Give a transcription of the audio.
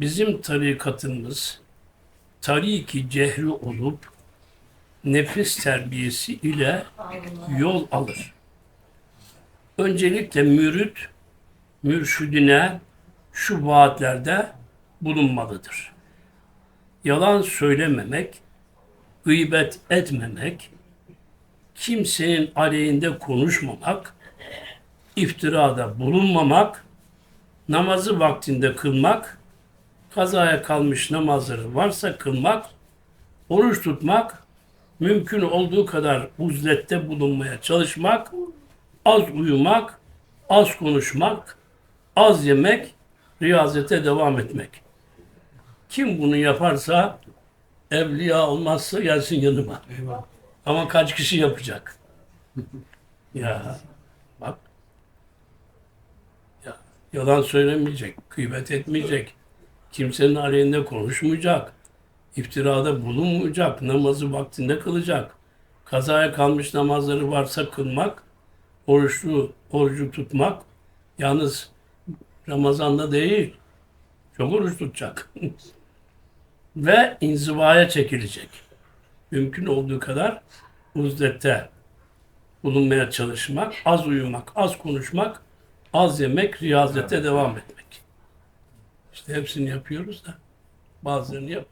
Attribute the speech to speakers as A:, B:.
A: Bizim tarikatımız tariki cehri olup nefis terbiyesi ile yol alır. Öncelikle mürit mürşidine şu vaatlerde bulunmalıdır. Yalan söylememek, gıybet etmemek, kimsenin aleyhinde konuşmamak, iftirada bulunmamak, namazı vaktinde kılmak, kazaya kalmış namazları varsa kılmak, oruç tutmak, mümkün olduğu kadar uzlette bulunmaya çalışmak, az uyumak, az konuşmak, az yemek, riyazete devam etmek. Kim bunu yaparsa evliya olmazsa gelsin yanıma. Ama kaç kişi yapacak? ya bak. Ya, yalan söylemeyecek, gıybet etmeyecek, kimsenin aleyhinde konuşmayacak, iftirada bulunmayacak, namazı vaktinde kılacak, kazaya kalmış namazları varsa kılmak, oruçlu, orucu tutmak, yalnız Ramazan'da değil, çok oruç tutacak. Ve inzivaya çekilecek. Mümkün olduğu kadar uzdette bulunmaya çalışmak, az uyumak, az konuşmak, az yemek, riyazete devam etmek. İşte hepsini yapıyoruz da bazılarını yap.